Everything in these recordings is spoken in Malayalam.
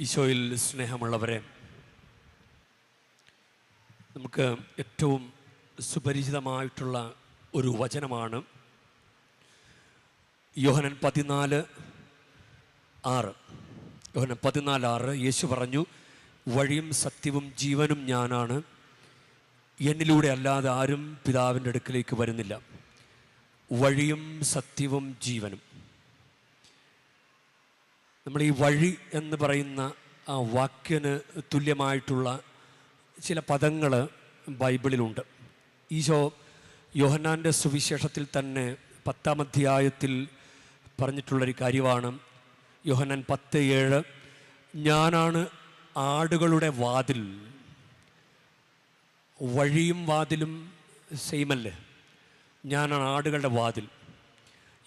ഈശോയിൽ സ്നേഹമുള്ളവരെ നമുക്ക് ഏറ്റവും സുപരിചിതമായിട്ടുള്ള ഒരു വചനമാണ് യോഹനൻ പതിനാല് ആറ്. യോഹനൻ പതിനാല് ആറ് യേശു പറഞ്ഞു വഴിയും സത്യവും ജീവനും ഞാനാണ്. എന്നിലൂടെ അല്ലാതെ ആരും പിതാവിന്റെ അടുക്കിലേക്ക് വരുന്നില്ല. വഴിയും സത്യവും ജീവനും. നമ്മൾ ഈ വഴി എന്ന് പറയുന്ന ആ വാക്യന് തുല്യമായിട്ടുള്ള ചില പദങ്ങൾ ബൈബിളിലുണ്ട്. ഈശോ യോഹന്നാന്റെ സുവിശേഷത്തിൽ തന്നെ പത്താം അധ്യായത്തിൽ പറഞ്ഞിട്ടുള്ളൊരു കാര്യമാണ്. യോഹന്നാൻ പത്ത് ഏഴ് ഞാനാണ് ആടുകളുടെ വാതിൽ വഴിയും വാതിലും സെയിമല്ലേ? ഞാനാണ് ആടുകളുടെ വാതിൽ.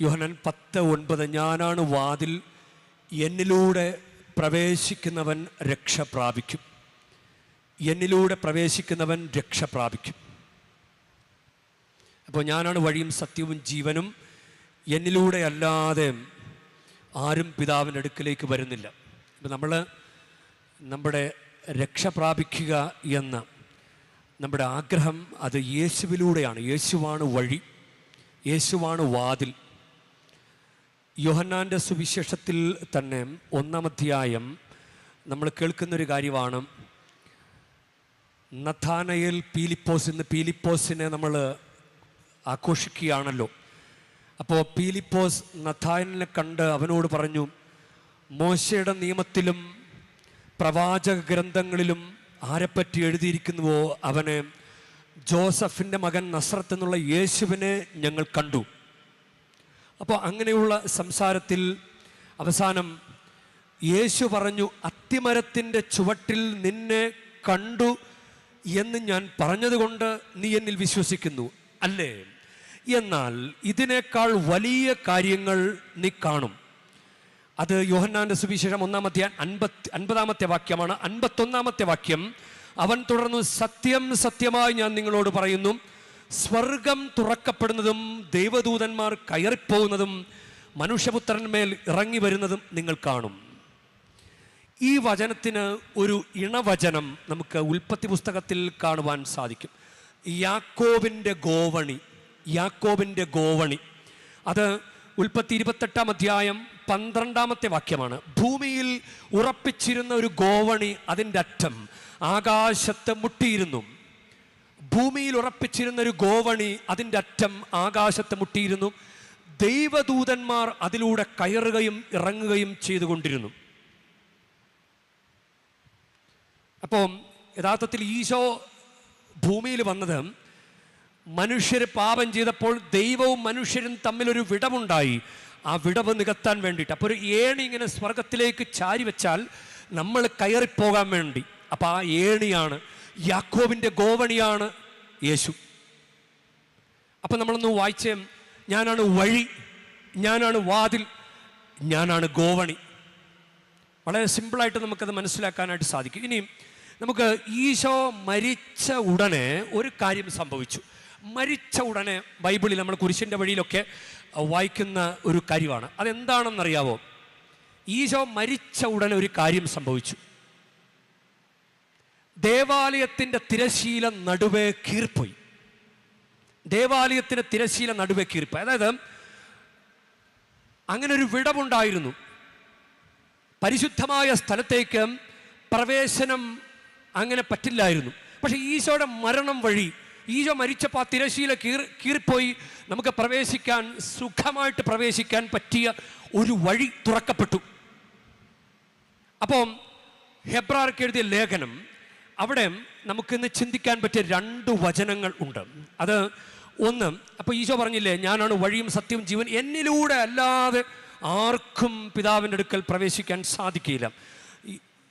യോഹനൻ പത്ത് ഒൻപത് ഞാനാണ് വാതിൽ എന്നിലൂടെ പ്രവേശിക്കുന്നവൻ രക്ഷ പ്രാപിക്കും. എന്നിലൂടെ പ്രവേശിക്കുന്നവൻ രക്ഷ പ്രാപിക്കും. അപ്പോൾ ഞാനാണ് വഴിയും സത്യവും ജീവനും. എന്നിലൂടെ അല്ലാതെ ആരും പിതാവിന്റെ അടുക്കിലേക്ക് വരുന്നില്ല. ഇപ്പം നമ്മൾ നമ്മുടെ രക്ഷ പ്രാപിക്കുക എന്ന നമ്മുടെ ആഗ്രഹം അത് യേശുവിലൂടെയാണ്. യേശുവാണ് വഴി. യേശുവാണ് വാതിൽ. യോഹന്നാന്റെ സുവിശേഷത്തിൽ തന്നെ ഒന്നാം അധ്യായം നമ്മൾ കേൾക്കുന്നൊരു കാര്യമാണ്. നഥാനയിൽ പീലിപ്പോസ് ഇന്ന് പീലിപ്പോസിനെ നമ്മൾ ആഘോഷിക്കുകയാണല്ലോ. അപ്പോൾ പീലിപ്പോസ് നഥാനിനെ കണ്ട് അവനോട് പറഞ്ഞു മോശയുടെ നിയമത്തിലും പ്രവാചക ഗ്രന്ഥങ്ങളിലും ആരെപ്പറ്റി എഴുതിയിരിക്കുന്നുവോ? അവനെ ജോസഫിന്റെ മകൻ നസ്രത്ത് എന്നുള്ള യേശുവിനെ ഞങ്ങൾ കണ്ടു. അപ്പോൾ അങ്ങനെയുള്ള സംസാരത്തിൽ അവസാനം യേശു പറഞ്ഞു അത്തിമരത്തിന്റെ ചുവട്ടിൽ നിന്നെ കണ്ടു എന്ന് ഞാൻ പറഞ്ഞതുകൊണ്ട് നീ എന്നിൽ വിശ്വസിക്കുന്നു അല്ലേ? എന്നാൽ ഇതിനേക്കാൾ വലിയ കാര്യങ്ങൾ നീ കാണും. അത് യോഹന്നാന്റെ സുവിശേഷം ഒന്നാമത്തെ അൻപത്തി അൻപതാമത്തെ വാക്യമാണ്. അൻപത്തൊന്നാമത്തെ വാക്യം അവൻ തുടർന്നു സത്യം സത്യമായി ഞാൻ നിങ്ങളോട് പറയുന്നു സ്വർഗം തുറക്കപ്പെടുന്നതും ദൈവദൂതന്മാർ കയറിപ്പോകുന്നതും മനുഷ്യപുത്രന്മേൽ ഇറങ്ങി വരുന്നതും നിങ്ങൾ കാണും. ഈ വചനത്തിന് ഒരു ഇണവചനം നമുക്ക് ഉൽപ്പത്തി പുസ്തകത്തിൽ കാണുവാൻ സാധിക്കും. യാക്കോബിന്റെ ഗോവണി യാക്കോബിന്റെ ഗോവണി. അത് ഉൽപ്പത്തി ഇരുപത്തെട്ടാം അധ്യായം പന്ത്രണ്ടാമത്തെ വാക്യമാണ്. ഭൂമിയിൽ ഉറപ്പിച്ചിരുന്ന ഒരു ഗോവണി അതിന്റെ അറ്റം. ആകാശത്ത് മുട്ടിയിരുന്നു. ഭൂമിയിൽ ഉറപ്പിച്ചിരുന്ന ഒരു ഗോവണി അതിന്റെ അറ്റം ആകാശത്ത് മുട്ടിയിരുന്നു. ദൈവദൂതന്മാർ അതിലൂടെ കയറുകയും ഇറങ്ങുകയും ചെയ്തുകൊണ്ടിരുന്നു. അപ്പോൾ യഥാർത്ഥത്തിൽ ഈശോ ഭൂമിയിൽ വന്നത് മനുഷ്യർ പാപം ചെയ്തപ്പോൾ ദൈവവും മനുഷ്യരും തമ്മിലൊരു വിടവുണ്ടായി. ആ വിടവ് നികത്താൻ വേണ്ടിയിട്ട്. അപ്പോൾ ഒരു ഏണി ഇങ്ങനെ സ്വർഗത്തിലേക്ക് ചാരി വെച്ചാൽ നമ്മൾ കയറിപ്പോകാൻ വേണ്ടി. അപ്പോൾ ആ ഏണിയാണ് യാക്കോവിന്റെ ഗോവണിയാണ് യേശു. അപ്പം നമ്മളൊന്ന് വായിച്ചേ ഞാനാണ് വഴി ഞാനാണ് വാതിൽ ഞാനാണ് ഗോവണി. വളരെ സിമ്പിളായിട്ട് നമുക്കത് മനസ്സിലാക്കാനായിട്ട് സാധിക്കും. ഇനി നമുക്ക് ഈശോ മരിച്ച ഉടനെ ഒരു കാര്യം സംഭവിച്ചു. മരിച്ച ഉടനെ ബൈബിളിൽ നമ്മൾ കുരിശിന്റെ വഴിയിലൊക്കെ വായിക്കുന്ന ഒരു കാര്യമാണ്. അതെന്താണെന്നറിയാവോ? ഈശോ മരിച്ച ഉടനെ ഒരു കാര്യം സംഭവിച്ചു. ദേവാലയത്തിന്റെ തിരശീല നടുവേ കീർപ്പോയി ദേവാലയത്തിന്റെ തിരശീല നടുവേ കീർപ്പോയി അതായത് അങ്ങനെ ഒരു വിടവുണ്ടായിരുന്നു. പരിശുദ്ധമായ സ്ഥലത്തേക്ക് പ്രവേശനം അങ്ങനെ പറ്റില്ലായിരുന്നു. പക്ഷെ ഈശോയുടെ മരണം വഴി ഈശോ മരിച്ചപ്പോൾ ആ തിരശീല കീർ കീറിപ്പോയി. നമുക്ക് പ്രവേശിക്കാൻ സുഖമായിട്ട് പ്രവേശിക്കാൻ പറ്റിയ ഒരു വഴി തുറക്കപ്പെട്ടു. അപ്പം ഹെബ്രാർക്ക് എഴുതിയ ലേഖനം അവിടെ നമുക്കിന്ന് ചിന്തിക്കാൻ പറ്റിയ രണ്ട് വചനങ്ങൾ ഉണ്ട്. അത് ഒന്ന് അപ്പോൾ ഈശോ പറഞ്ഞില്ലേ ഞാനാണ് വഴിയും സത്യവും ജീവൻ. എന്നിലൂടെ അല്ലാതെ ആർക്കും പിതാവിന്റെ അടുക്കൽ പ്രവേശിക്കാൻ സാധിക്കില്ല.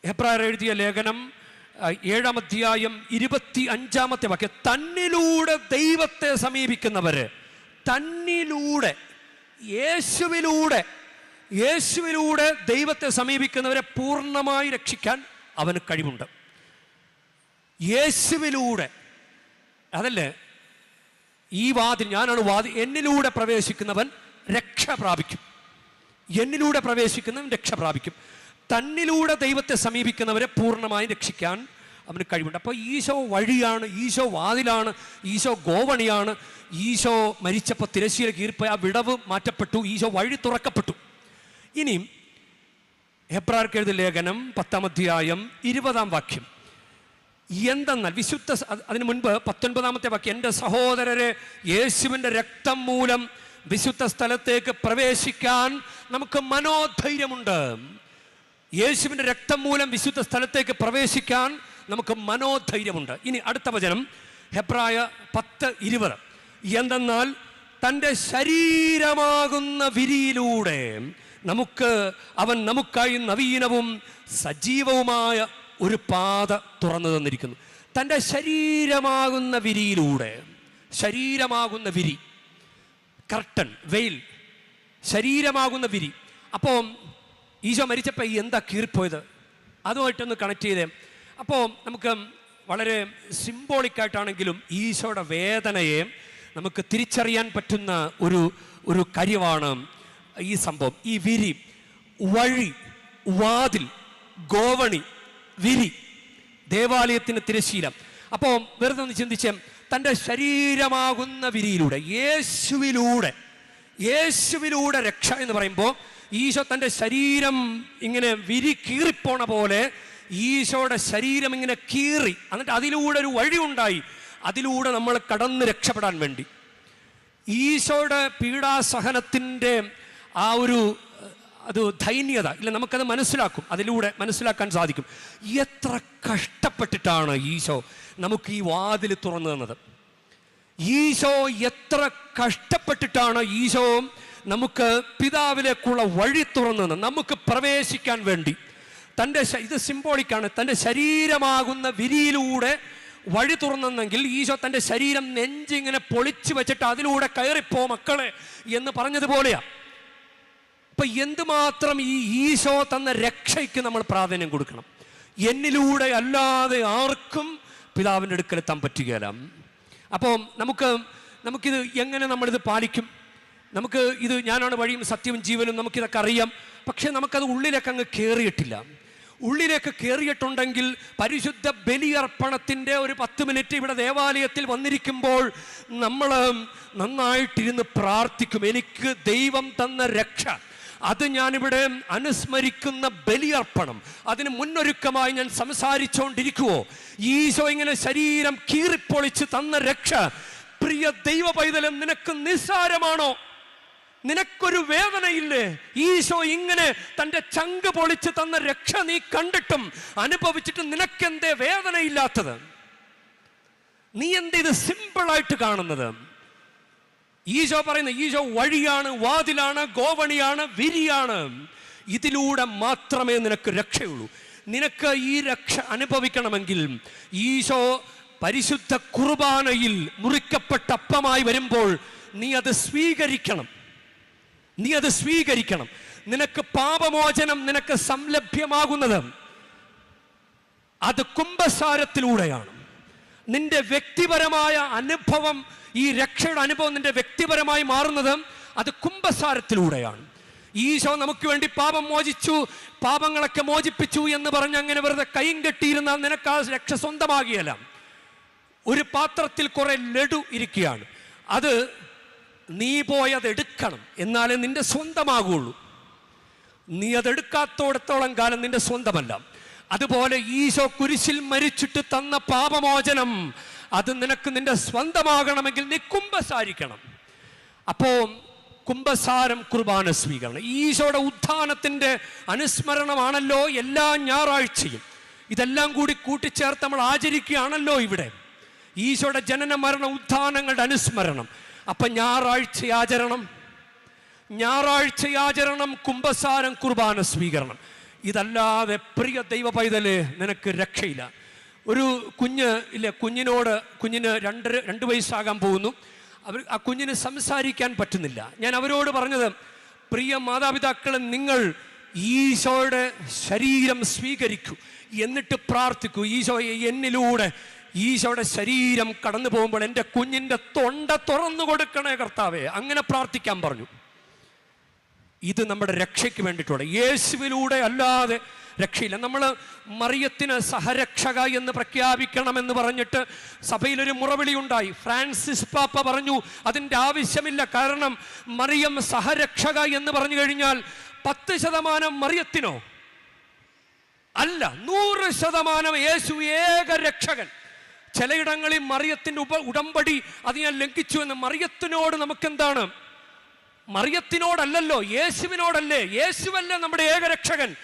ഹെബ്രായർ എഴുതിയ ലേഖനം ഏഴാം അധ്യായം ഇരുപത്തി അഞ്ചാമത്തെ വാക്യം തന്നിലൂടെ ദൈവത്തെ സമീപിക്കുന്നവര് തന്നിലൂടെ യേശുവിലൂടെ യേശുവിലൂടെ ദൈവത്തെ സമീപിക്കുന്നവരെ പൂർണമായി രക്ഷിക്കാൻ അവന് കഴിവുണ്ട്. യേശുവിലൂടെ. അതല്ലേ? ഈ വാതിൽ ഞാനാണ് വാതിൽ. എന്നിലൂടെ പ്രവേശിക്കുന്നവൻ രക്ഷ പ്രാപിക്കും. എന്നിലൂടെ പ്രവേശിക്കുന്നവൻ രക്ഷ പ്രാപിക്കും. തന്നിലൂടെ ദൈവത്തെ സമീപിക്കുന്നവരെ പൂർണമായും രക്ഷിക്കാൻ അവന് കഴിവുണ്ട്. അപ്പോൾ ഈശോ വഴിയാണ് ഈശോ വാതിലാണ് ഈശോ ഗോവണിയാണ്. ഈശോ മരിച്ചപ്പോൾ തിരശ്ശീല കീർപ്പ് ആ വിടവ് മാറ്റപ്പെട്ടു ഈശോ വഴി തുറക്കപ്പെട്ടു. ഇനിയും ഹെബ്രാർക്ക് ലേഖനം പത്താം അധ്യായം ഇരുപതാം വാക്യം. എന്തെന്നാൽ വിശുദ്ധ അതിന് മുൻപ് പത്തൊൻപതാമത്തെ വാക്യം എന്റെ സഹോദരരെ യേശുവിന്റെ രക്തം മൂലം വിശുദ്ധ സ്ഥലത്തേക്ക് പ്രവേശിക്കാൻ നമുക്ക് മനോധൈര്യമുണ്ട്. യേശുവിന്റെ രക്തം മൂലം വിശുദ്ധ സ്ഥലത്തേക്ക് പ്രവേശിക്കാൻ നമുക്ക് മനോധൈര്യമുണ്ട്. ഇനി അടുത്ത വചനം ഹെബ്രായ പത്ത് ഇരുപത്. എന്തെന്നാൽ തന്റെ ശരീരമാകുന്ന വിരിയിലൂടെ നമുക്ക് അവൻ നമുക്കായി നവീനവും സജീവവുമായ ഒരു പാത തുറന്നു തന്നിരിക്കുന്നു. തന്റെ ശരീരമാകുന്ന വിരിയിലൂടെ ശരീരമാകുന്ന വിരി കർട്ടൺ വെയിൽ ശരീരമാകുന്ന വിരി. അപ്പോൾ ഈശോ മരിച്ചപ്പോൾ ഈ എന്താ കീറിപ്പോയത്? അതുമായിട്ടൊന്ന് കണക്ട് ചെയ്തേ. അപ്പോൾ നമുക്ക് വളരെ സിംബോളിക്കായിട്ടാണെങ്കിലും ഈശോയുടെ വേദനയെ നമുക്ക് തിരിച്ചറിയാൻ പറ്റുന്ന ഒരു ഒരു കാര്യമാണ് ഈ സംഭവം. ഈ വിരി വഴി വാതിൽ ഗോവണി വിരി. ദേവാലയത്തിന് തിരശീല അപ്പോൾ വെറുതെ ഒന്ന് ചിന്തിച്ച് തന്റെ ശരീരമാകുന്ന വിരിയിലൂടെ യേശുവിലൂടെ യേശുവിലൂടെ രക്ഷ എന്ന് പറയുമ്പോൾ ഈശോ തന്റെ ശരീരം ഇങ്ങനെ വിരി കീറിപ്പോണ പോലെ ഈശോയുടെ ശരീരം ഇങ്ങനെ കീറി എന്നിട്ട് അതിലൂടെ ഒരു വഴി ഉണ്ടായി. അതിലൂടെ നമ്മൾ കടന്ന് രക്ഷപ്പെടാൻ വേണ്ടി. ഈശോയുടെ പീഡാസഹനത്തിന്റെ ആ ഒരു അത് ദൈന്യത ഇല്ല നമുക്കത് മനസ്സിലാക്കും. അതിലൂടെ മനസ്സിലാക്കാൻ സാധിക്കും. എത്ര കഷ്ടപ്പെട്ടിട്ടാണ് ഈശോ നമുക്ക് ഈ വാതിൽ തുറന്നു തന്നത്. ഈശോ എത്ര കഷ്ടപ്പെട്ടിട്ടാണ് ഈശോ നമുക്ക് പിതാവിലേക്കുള്ള വഴി തുറന്നു തന്നത്. നമുക്ക് പ്രവേശിക്കാൻ വേണ്ടി. തന്റെ ഇത് സിംബോളിക്കാണ് തന്റെ ശരീരമാകുന്ന വിരിയിലൂടെ വഴി തുറന്നെങ്കിൽ ഈശോ തന്റെ ശരീരം നെഞ്ചിങ്ങനെ പൊളിച്ചു വെച്ചിട്ട് അതിലൂടെ കയറിപ്പോ മക്കളെ എന്ന് പറഞ്ഞതുപോലെയാ അപ്പൊ എന്തുമാത്രം ഈ ഈശോ തന്ന രക്ഷയ്ക്ക് നമ്മൾ പ്രാധാന്യം കൊടുക്കണം? എന്നിലൂടെ അല്ലാതെ ആർക്കും പിതാവിന്റെ അടുക്കലെത്താൻ പറ്റുകയില്ല. അപ്പോൾ നമുക്ക് നമുക്കിത് എങ്ങനെ നമ്മളിത് പാലിക്കും? നമുക്ക് ഇത് ഞാനാണ് വഴിയും സത്യവും ജീവനും നമുക്കിതൊക്കെ അറിയാം. പക്ഷേ നമുക്കത് ഉള്ളിലേക്ക് അങ്ങ് കയറിയിട്ടില്ല ഉള്ളിലേക്ക് കയറിയിട്ടുണ്ടെങ്കിൽ പരിശുദ്ധ ബലിയർപ്പണത്തിന്റെ ഒരു പത്ത് മിനിറ്റ് ഇവിടെ ദേവാലയത്തിൽ വന്നിരിക്കുമ്പോൾ നമ്മൾ നന്നായിട്ടിരുന്ന് പ്രാർത്ഥിക്കും. എനിക്ക് ദൈവം തന്ന രക്ഷ. അത് ഞാനിവിടെ അനുസ്മരിക്കുന്ന ബലിയർപ്പണം. അതിന് മുന്നൊരുക്കമായി ഞാൻ സംസാരിച്ചുകൊണ്ടിരിക്കുവോ ഈശോ ഇങ്ങനെ ശരീരം കീറിപ്പൊളിച്ച് തന്ന രക്ഷ പ്രിയ ദൈവ പൈതലം നിനക്ക് നിസ്സാരമാണോ? നിനക്കൊരു വേദനയില്ലേ? ഈശോ ഇങ്ങനെ തന്റെ ചങ്ക് പൊളിച്ച് തന്ന രക്ഷ നീ കണ്ടിട്ടും അനുഭവിച്ചിട്ടും നിനക്കെന്തേ വേദനയില്ലാത്തത്? നീ എന്തേ ഇത് സിമ്പിളായിട്ട് കാണുന്നത്? ഈശോ പറയുന്ന ഈശോ വഴിയാണ് വാതിലാണ് ഗോവണിയാണ് വിരിയാണ്. ഇതിലൂടെ മാത്രമേ നിനക്ക് രക്ഷയുള്ളൂ. നിനക്ക് ഈ രക്ഷ അനുഭവിക്കണമെങ്കിൽ ഈശോ പരിശുദ്ധ കുർബാനയിൽ മുറിക്കപ്പെട്ട അപ്പമായി വരുമ്പോൾ നീ അത് സ്വീകരിക്കണം. നീ അത് സ്വീകരിക്കണം. നിനക്ക് പാപമോചനം നിനക്ക് സംലഭ്യമാകുന്നത് അത് കുംഭസാരത്തിലൂടെയാണ്. നിന്റെ വ്യക്തിപരമായ അനുഭവം ഈ രക്ഷയുടെ അനുഭവം നിന്റെ വ്യക്തിപരമായി മാറുന്നത് അത് കുംഭസാരത്തിലൂടെയാണ്. ഈശോ നമുക്ക് വേണ്ടി പാപം മോചിച്ചു പാപങ്ങളൊക്കെ മോചിപ്പിച്ചു എന്ന് പറഞ്ഞ് അങ്ങനെ വെറുതെ കൈയും കെട്ടിയിരുന്നാൽ നിനക്ക് ആ രക്ഷ സ്വന്തമാകിയല്ല. ഒരു പാത്രത്തിൽ കുറെ ലഡു ഇരിക്കുകയാണ്. അത് നീ പോയി അത് എടുക്കണം എന്നാലേ നിന്റെ സ്വന്തമാകുള്ളൂ. നീ അതെടുക്കാത്തോടത്തോളം കാലം നിന്റെ സ്വന്തമല്ല. അതുപോലെ ഈശോ കുരിശിൽ മരിച്ചിട്ട് തന്ന പാപമോചനം അത് നിനക്ക് നിന്റെ സ്വന്തമാകണമെങ്കിൽ നീ കുംഭസാരിക്കണം. അപ്പോ കുംഭസാരം കുർബാന സ്വീകരണം. ഈശോയുടെ ഉത്ഥാനത്തിന്റെ അനുസ്മരണമാണല്ലോ എല്ലാ ഞായറാഴ്ചയും. ഇതെല്ലാം കൂടി കൂട്ടിച്ചേർത്ത് നമ്മൾ ആചരിക്കുകയാണല്ലോ ഇവിടെ. ഈശോയുടെ ജനന മരണ ഉത്ഥാനങ്ങളുടെ അനുസ്മരണം. അപ്പൊ ഞായറാഴ്ച ആചരണം. ഞായറാഴ്ച ആചരണം കുംഭസാരം കുർബാന സ്വീകരണം. ഇതല്ലാതെ പ്രിയ ദൈവ പൈതൽ നിനക്ക് രക്ഷയില്ല. ഒരു കുഞ്ഞ് ഇല്ല കുഞ്ഞിനോട് കുഞ്ഞിന് രണ്ട് രണ്ട് വയസ്സാകാൻ പോകുന്നു. അവർ ആ കുഞ്ഞിന് സംസാരിക്കാൻ പറ്റുന്നില്ല. ഞാൻ അവരോട് പറഞ്ഞത് പ്രിയ മാതാപിതാക്കളെ നിങ്ങൾ ഈശോയുടെ ശരീരം സ്വീകരിക്കൂ. എന്നിട്ട് പ്രാർത്ഥിക്കൂ. ഈശോയെ എന്നിലൂടെ ഈശോയുടെ ശരീരം കടന്നു പോകുമ്പോൾ എന്റെ കുഞ്ഞിന്റെ തൊണ്ട തുറന്നു കൊടുക്കണേ കർത്താവേ. അങ്ങനെ പ്രാർത്ഥിക്കാൻ പറഞ്ഞു. ഇത് നമ്മുടെ രക്ഷയ്ക്ക് വേണ്ടിയിട്ടുള്ള യേശുവിലൂടെ അല്ലാതെ രക്ഷയില്ല. നമ്മൾ മറിയത്തിന് സഹരക്ഷക എന്ന് പ്രഖ്യാപിക്കണമെന്ന് പറഞ്ഞിട്ട് സഭയിലൊരു മുറവിളി ഉണ്ടായി ഫ്രാൻസിസ് പാപ്പ പറഞ്ഞു അതിന്റെ ആവശ്യമില്ല. കാരണം മറിയം സഹരക്ഷക എന്ന് പറഞ്ഞു കഴിഞ്ഞാൽ പത്ത് ശതമാനം മറിയത്തിനോ? അല്ല നൂറ് ശതമാനം യേശു ഏക രക്ഷകൻ ചിലയിടങ്ങളിൽ മറിയത്തിന്റെ ഉപ ഉടമ്പടി അത് ഞാൻ ലംഘിച്ചു എന്ന് മറിയത്തിനോട് നമുക്കെന്താണ്? മറിയത്തിനോടല്ലല്ലോ യേശുവിനോടല്ലേ? യേശുവല്ലേ നമ്മുടെ ഏകരക്ഷകൻ?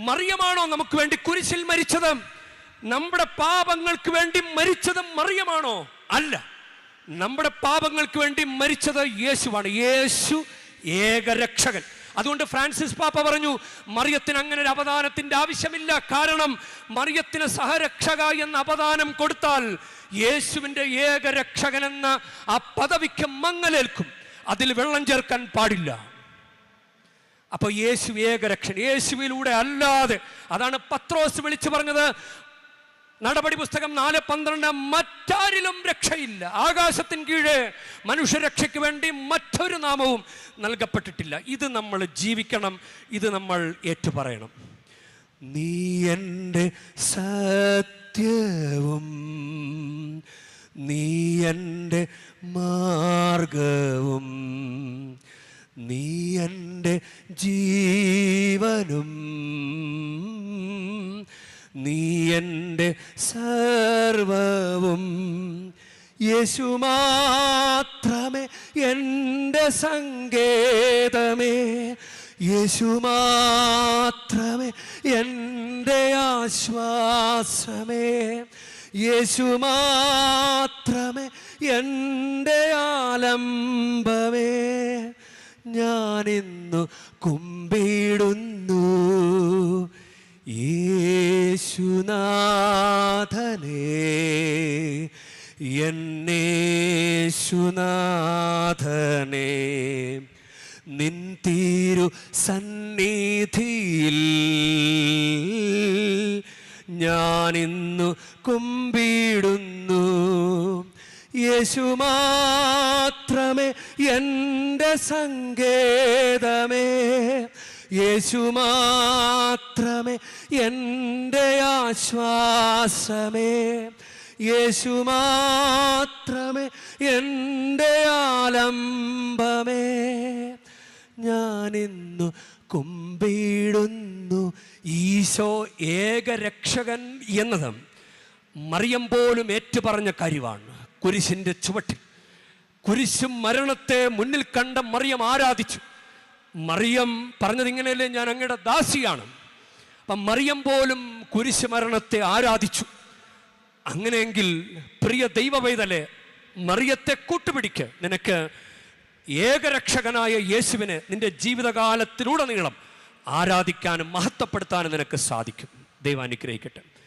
മറിയമാണോ നമുക്ക് വേണ്ടി കുരിശിൽ മരിച്ചത്? നമ്മുടെ പാപങ്ങൾക്ക് വേണ്ടി മരിച്ചത് മറിയമാണോ? അല്ല. നമ്മുടെ പാപങ്ങൾക്ക് വേണ്ടി മരിച്ചത് യേശുവാണ്. യേശു ഏകരക്ഷകൻ. അതുകൊണ്ട് ഫ്രാൻസിസ് പാപ്പ പറഞ്ഞു മറിയത്തിന് അങ്ങനെ ഒരു അപദാനത്തിന്റെ ആവശ്യമില്ല. കാരണം മറിയത്തിന് സഹരക്ഷക എന്ന അവദാനം കൊടുത്താൽ യേശുവിന്റെ ഏകരക്ഷകൻ എന്ന ആ പദവിക്ക് മങ്ങലേൽക്കും. അതിൽ വെള്ളം ചേർക്കാൻ പാടില്ല. അപ്പൊ യേശു ഏകരക്ഷൻ. യേശുവിലൂടെ അല്ലാതെ. അതാണ് പത്രോസ് വിളിച്ചു പറഞ്ഞത്. നടപടി പുസ്തകം നാല് പന്ത്രണ്ട് മറ്റാരിലും രക്ഷയില്ല. ആകാശത്തിന് കീഴെ മനുഷ്യരക്ഷയ്ക്ക് വേണ്ടി മറ്റൊരു നാമവും നൽകപ്പെട്ടിട്ടില്ല. ഇത് നമ്മൾ ജീവിക്കണം ഇത് നമ്മൾ ഏറ്റുപറയണം. നീ എന്റെ സത്യവും നീ എന്റെ മാർഗവും നീ എന്റെ ജീവനും നീ എന്റെ സർവവും. യേശു മാത്രമേ എന്റെ സങ്കേതമേ. യേശു മാത്രമേ എന്റെ ആശ്വാസമേ. യേശു മാത്രമേ എന്റെ ആലംബമേ. ഞാനിന്നു കുമ്പിടുന്നു യേശുനാഥനേ എന്നേശുനാഥനേ നിൻ തീരു സന്നിധിയിൽ ഞാനിന്നു കുമ്പിടുന്നു യേശു മാത്രമേ എന്റെ സങ്കേതമേ. യേശു മാത്രമേ എന്റെ ആശ്വാസമേ. യേശു മാത്രമേ എന്റെ ആലംബമേ. ഞാനിന്നു കുമ്പിടുന്നു ഈശോ ഏകരക്ഷകൻ എന്നതും മറിയം പോലും ഏറ്റുപറഞ്ഞ കാര്യമാണ്. കുരിശിന്റെ ചുവട്ടിൽ. കുരിശും മരണത്തെ മുന്നിൽ കണ്ട മറിയം ആരാധിച്ചു. മറിയം പറഞ്ഞത് ഇങ്ങനെയല്ലേ? ഞാൻ അങ്ങയുടെ ദാസിയാണ്. അപ്പം മറിയം പോലും കുരിശ് മരണത്തെ ആരാധിച്ചു. അങ്ങനെയെങ്കിൽ പ്രിയ ദൈവവൈതലെ മറിയത്തെ കൂട്ടുപിടിക്ക്. നിനക്ക് ഏകരക്ഷകനായ യേശുവിനെ നിന്റെ ജീവിതകാലത്തിലൂടെ നീളം ആരാധിക്കാനും മഹത്വപ്പെടുത്താനും നിനക്ക് സാധിക്കും. ദൈവം അനുഗ്രഹിക്കട്ടെ.